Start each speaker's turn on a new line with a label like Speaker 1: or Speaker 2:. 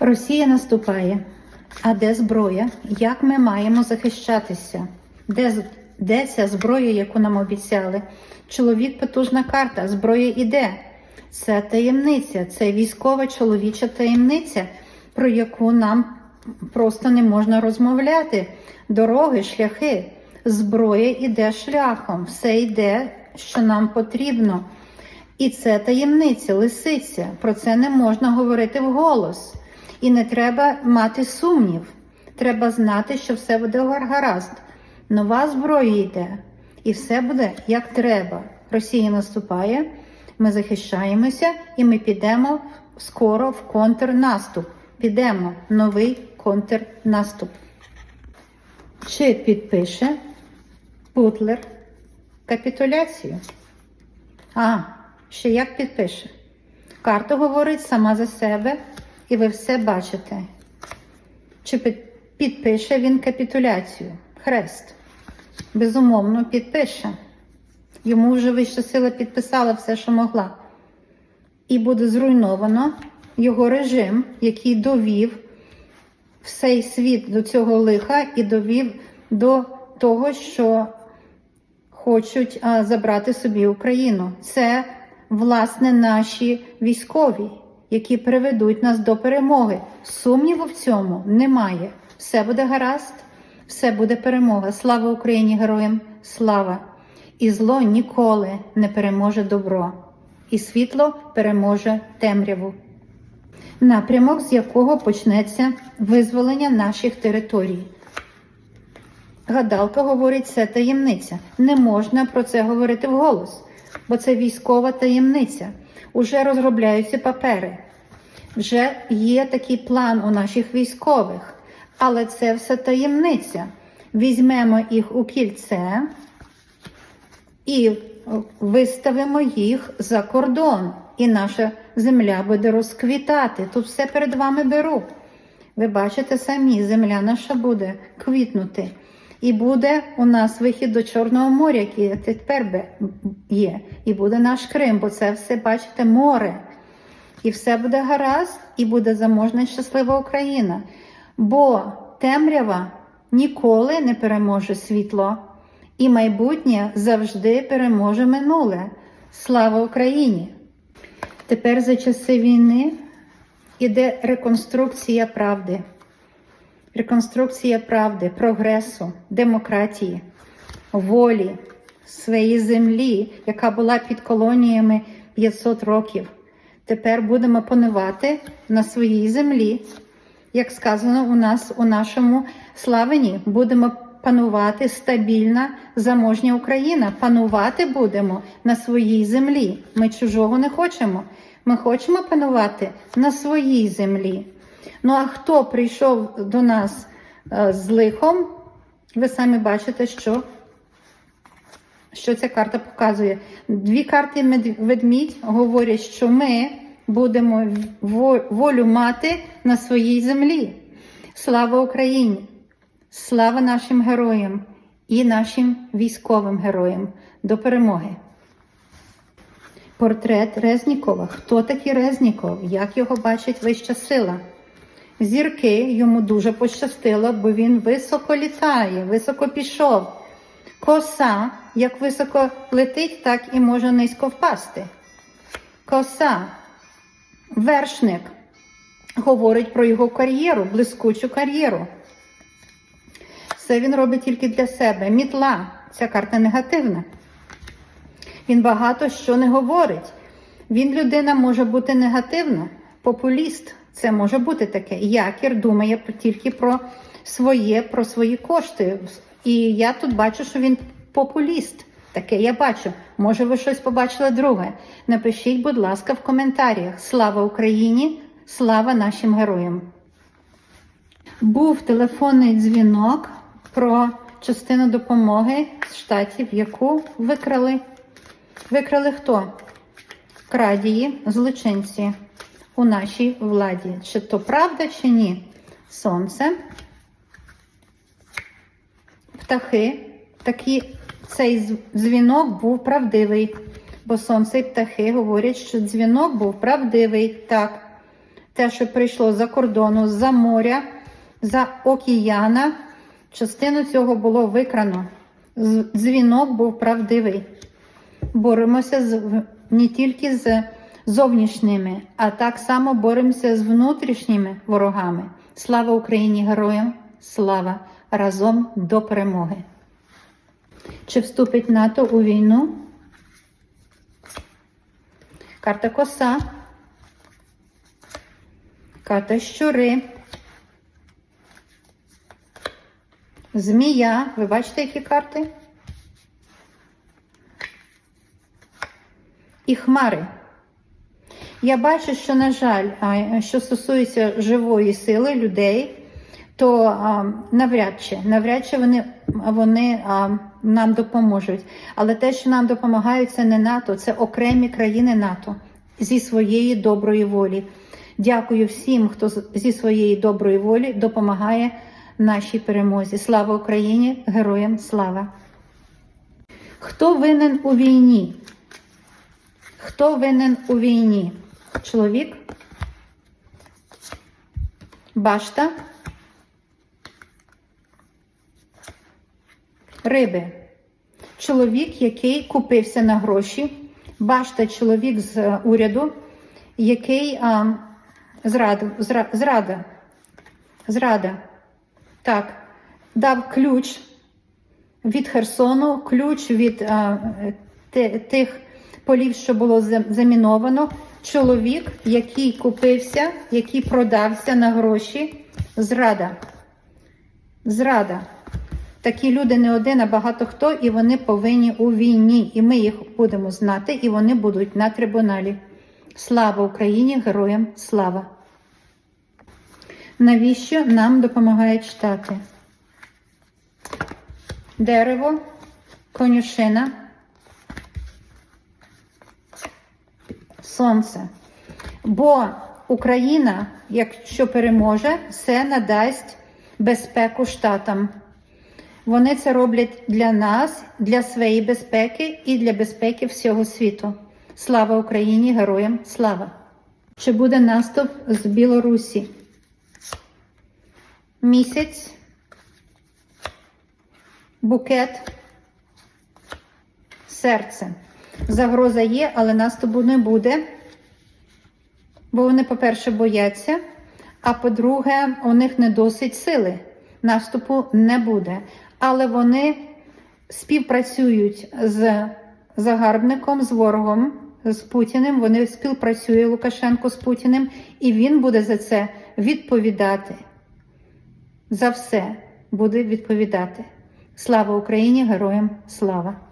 Speaker 1: Росія наступає. А де зброя? Як ми маємо захищатися? Де, де ця зброя, яку нам обіцяли? Чоловік потужна карта, зброя іде. Це таємниця, це військова чоловіча таємниця, про яку нам просто не можна розмовляти. Дороги, шляхи, зброя іде шляхом, все йде, що нам потрібно. І це таємниця, лисиця. Про це не можна говорити вголос. І не треба мати сумнів. Треба знати, що все буде гаразд. Нова зброя йде, і все буде як треба. Росія наступає, ми захищаємося, і ми підемо скоро в контрнаступ. Підемо новий контрнаступ. Чи підпише Путлер капітуляцію? А, ще як підпише. Карта говорить сама за себе, і ви все бачите. Чи підпише він капітуляцію? Хрест. Безумовно, підпише. Йому вже вища сила підписала все, що могла. І буде зруйновано його режим, який довів всей світ до цього лиха і довів до того, що хочуть забрати собі Україну. Це, власне, наші військові, які приведуть нас до перемоги. Сумніву в цьому немає. Все буде гаразд, все буде перемога. Слава Україні, героям! Слава! І зло ніколи не переможе добро, і світло переможе темряву. Напрямок, з якого почнеться визволення наших територій. Гадалка говорить, це таємниця. Не можна про це говорити вголос, бо це військова таємниця. Уже розробляються папери. Вже є такий план у наших військових, але це все таємниця. Візьмемо їх у кільце і виставимо їх за кордон, і наша земля буде розквітати. Тут все перед вами беру. Ви бачите самі, земля наша буде квітнути. І буде у нас вихід до Чорного моря, який тепер є. І буде наш Крим, бо це все, бачите, море. І все буде гаразд, і буде заможна і щаслива Україна. Бо темрява ніколи не переможе світло, і майбутнє завжди переможе минуле. Слава Україні! Тепер за часи війни іде реконструкція правди. Реконструкція правди, прогресу, демократії, волі, своєї землі, яка була під колоніями 500 років. Тепер будемо панувати на своїй землі. Як сказано у нас у нашому славені, будемо панувати стабільна заможня Україна. Панувати будемо на своїй землі. Ми чужого не хочемо. Ми хочемо панувати на своїй землі. Ну а хто прийшов до нас е, з лихом, ви самі бачите, що, що ця карта показує. Дві карти ведмідь говорять, що ми будемо волю мати на своїй землі. Слава Україні! Слава нашим героям і нашим військовим героям до перемоги! Портрет Резнікова. Хто такий Резніков? Як його бачить вища сила? Зірки йому дуже пощастило, бо він високо літає, високо пішов. Коса, як високо летить, так і може низько впасти. Коса, вершник, говорить про його кар'єру, блискучу кар'єру. Все він робить тільки для себе. Мітла, ця карта негативна. Він багато що не говорить. Він людина може бути негативна, популіст. Це може бути таке. Якір думає тільки про своє, про свої кошти. І я тут бачу, що він популіст. Таке я бачу. Може, ви щось побачили друге. Напишіть, будь ласка, в коментарях. Слава Україні! Слава нашим героям! Був телефонний дзвінок про частину допомоги з штатів, яку викрали. Викрали хто? Крадії, злочинці у нашій владі. Чи то правда, чи ні? Сонце. Птахи. Такі, цей дзвінок був правдивий. Бо сонце і птахи говорять, що дзвінок був правдивий. Так. те, що прийшло за кордону, за моря, за океана. Частину цього було викрано. Дзвінок був правдивий. Боремося з, не тільки з зовнішніми, а так само боремося з внутрішніми ворогами. Слава Україні, героям! Слава! Разом до перемоги! Чи вступить НАТО у війну? Карта коса. Карта щури. Змія. Ви бачите, які карти? І хмари. Я бачу, що, на жаль, що стосується живої сили людей, то а, навряд чи навряд чи вони, вони а, нам допоможуть. Але те, що нам допомагають, це не НАТО, це окремі країни НАТО зі своєї доброї волі. Дякую всім, хто зі своєї доброї волі допомагає нашій перемозі. Слава Україні! Героям слава! Хто винен у війні? Хто винен у війні? Чоловік? Башта? Риби. Чоловік, який купився на гроші. Башта чоловік з е, уряду, який а, зрадив, зра, зрада. Зрада. Так. Дав ключ від Херсону, ключ від а, тих полів, що було зам- заміновано. Чоловік, який купився, який продався на гроші. Зрада. Зрада. Такі люди не один, а багато хто, і вони повинні у війні. І ми їх будемо знати, і вони будуть на трибуналі. Слава Україні! Героям слава! Навіщо нам допомагають штати? Дерево, конюшина, сонце. Бо Україна, якщо переможе, все надасть безпеку штатам. Вони це роблять для нас, для своєї безпеки і для безпеки всього світу. Слава Україні! Героям слава! Чи буде наступ з Білорусі? Місяць, букет, серце. Загроза є, але наступу не буде. Бо вони, по-перше, бояться, а по-друге, у них не досить сили. Наступу не буде. Але вони співпрацюють з загарбником, з ворогом, з Путіним. Вони співпрацює Лукашенко з Путіним, і він буде за це відповідати. За все буде відповідати. Слава Україні! Героям слава!